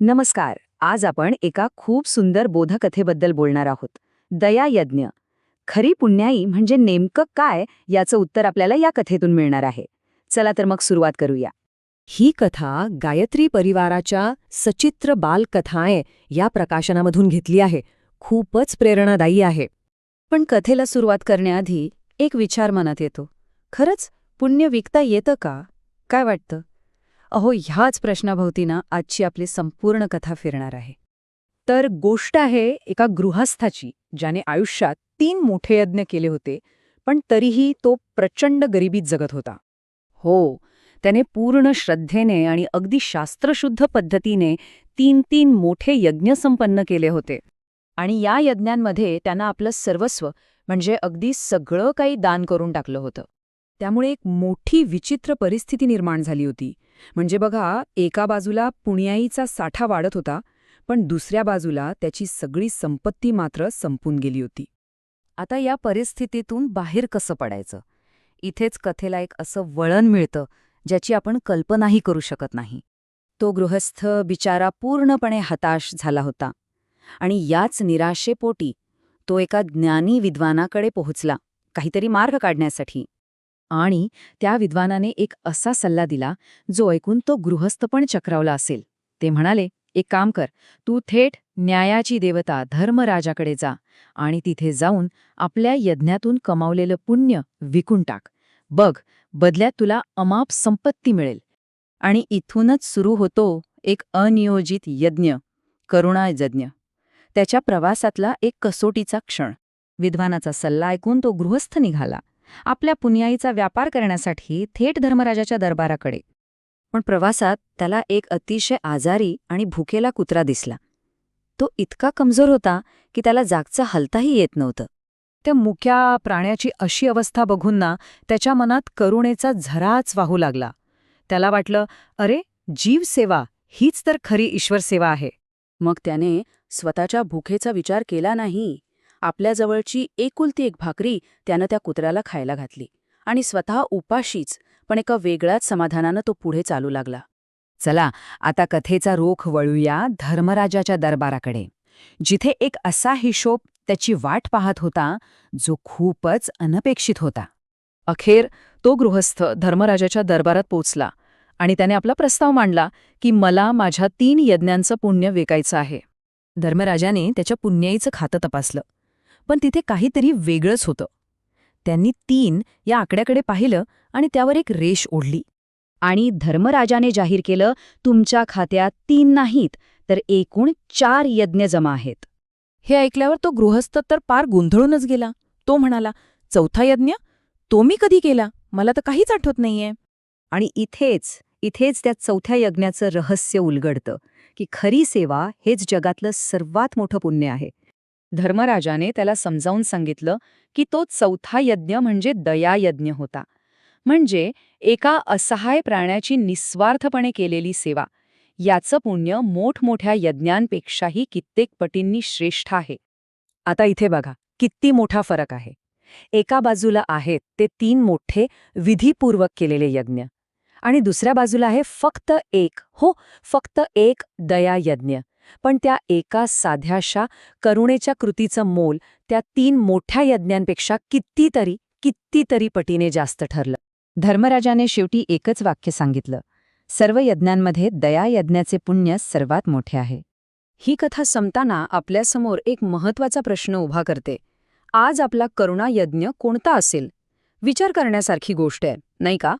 नमस्कार. आज आपण एका खूप सुंदर बोधकथेबद्दल बोलणार आहोत. दया यज्ञ. खरी पुण्याई म्हणजे नेमकं काय याचं उत्तर आपल्याला या कथेतून मिळणार आहे. चला तर मग सुरुवात करूया. ही कथा गायत्री परिवाराच्या सचित्र बालकथाए या प्रकाशनामधून घेतली आहे. खूपच प्रेरणादायी आहे. पण कथेला सुरुवात करण्याआधी एक विचार मनात येतो. खरंच पुण्य विकता येतं का? काय वाटतं? अहो ह्याच प्रश्नाभोवती ना आजची आपली संपूर्ण कथा फिरणार आहे. तर गोष्ट आहे एका गृहस्थाची ज्याने आयुष्यात तीन मोठे यज्ञ केले होते पण तरीही तो प्रचंड गरिबीत जगत होता. हो त्याने पूर्ण श्रद्धेने आणि अगदी शास्त्रशुद्ध पद्धतीने तीन तीन मोठे यज्ञ संपन्न केले होते. आणि या यज्ञांमध्ये त्यांना आपलं सर्वस्व म्हणजे अगदी सगळं काही दान करून टाकलं होतं. त्यामुळे एक मोठी विचित्र परिस्थिती निर्माण झाली होती. म्हणजे बघा एका बाजूला पुण्याईचा साठा वाढत होता पण दुसऱ्या बाजूला त्याची सगळी संपत्ती मात्र संपून गेली होती. आता या परिस्थितीतून बाहेर कसं पडायचं? इथेच कथेला एक असं वळण मिळतं ज्याची आपण कल्पनाही करू शकत नाही. तो गृहस्थ बिचारा पूर्णपणे हताश झाला होता. आणि याच निराशेपोटी तो एका ज्ञानी विद्वानाकडे पोहोचला काहीतरी मार्ग काढण्यासाठी. आणि त्या विद्वानाने एक असा सल्ला दिला जो ऐकून तो गृहस्थ पण चक्रावला असेल. ते म्हणाले एक काम कर तू थेट न्यायाची देवता धर्मराजाकडे जा आणि तिथे जाऊन आपल्या यज्ञातून कमावलेलं पुण्य विकून टाक. बघ बदल्यात तुला अमाप संपत्ती मिळेल. आणि इथूनच सुरू होतो एक अनियोजित यज्ञ करुणायज्ञ त्याच्या प्रवासातला एक कसोटीचा क्षण. विद्वानाचा सल्ला ऐकून तो गृहस्थ निघाला. आपल्या पुण्याईचा व्यापार करण्यासाठी थेट धर्मराजाच्या दरबाराकडे. पण प्रवासात त्याला एक अतिशय आजारी आणि भुकेला कुत्रा दिसला. तो इतका कमजोर होता की त्याला जागचा हलताही येत नव्हतं. त्या मुक्या प्राण्याची अशी अवस्था बघून ना त्याच्या मनात करुणेचा झराच वाहू लागला. त्याला वाटलं अरे जीवसेवा हीच तर खरी ईश्वरसेवा आहे. मग त्याने स्वतःच्या भुकेचा विचार केला नाही. आपल्याजवळची एकुलती एक भाकरी त्यानं त्या कुत्र्याला खायला घातली. आणि स्वतः उपाशीच पण एका वेगळ्याच समाधानानं तो पुढे चालू लागला. चला आता कथेचा रोख वळूया धर्मराजाच्या दरबाराकडे. जिथे एक असा हिशोब त्याची वाट पाहत होता जो खूपच अनपेक्षित होता. अखेर तो गृहस्थ धर्मराजाच्या दरबारात पोचला आणि त्याने आपला प्रस्ताव मांडला की मला माझ्या तीन यज्ञांचं पुण्य विकायचं आहे. धर्मराजाने त्याच्या पुण्याईचं खातं तपासलं. पण तिथे काहीतरी वेगळंच होतं. त्यांनी तीन या आकड्याकडे पाहिलं आणि त्यावर एक रेष ओढली. आणि धर्मराजाने जाहीर केलं तुमच्या खात्यात तीन नाहीत तर एकूण चार यज्ञ जमा आहेत. हे ऐकल्यावर तो गृहस्थ तर पार गोंधळूनच गेला. तो म्हणाला चौथा यज्ञ? तो मी कधी केला? मला तर काहीच आठवत नाहीये. आणि इथेच इथेच त्या चौथ्या यज्ञाचं रहस्य उलगडतं की खरी सेवा हेच जगातलं सर्वात मोठं पुण्य आहे. धर्मराजाने त्याला समजावून सांगितलं की तो चौथा यज्ञ म्हणजे दयायज्ञ होता. म्हणजे एका असहाय प्राण्याची निस्वार्थपणे केलेली सेवा. याचं पुण्य मोठमोठ्या यज्ञांपेक्षाही कित्येक पटींनी श्रेष्ठ आहे. आता इथे बघा किती मोठा फरक आहे. एका बाजूला आहेत ते तीन मोठे विधीपूर्वक केलेले यज्ञ. आणि दुसऱ्या बाजूला आहे फक्त एक हो फक्त एक दयायज्ञ पण त्या एका साध्याशा करुणेच्या कृतीचं मोल त्या तीन मोठ्या यज्ञांपेक्षा कितीतरी कितीतरी पटीने जास्त ठरलं. धर्मराजाने शेवटी एकच वाक्य सांगितलं. सर्व यज्ञांमध्ये दया यज्ञाचे पुण्य सर्वात मोठे आहे. ही कथा संपताना आपल्यासमोर एक महत्त्वाचा प्रश्न उभा करते. आज आपला करुणा यज्ञ कोणता असेल? विचार करण्यासारखी गोष्ट आहे नाही का?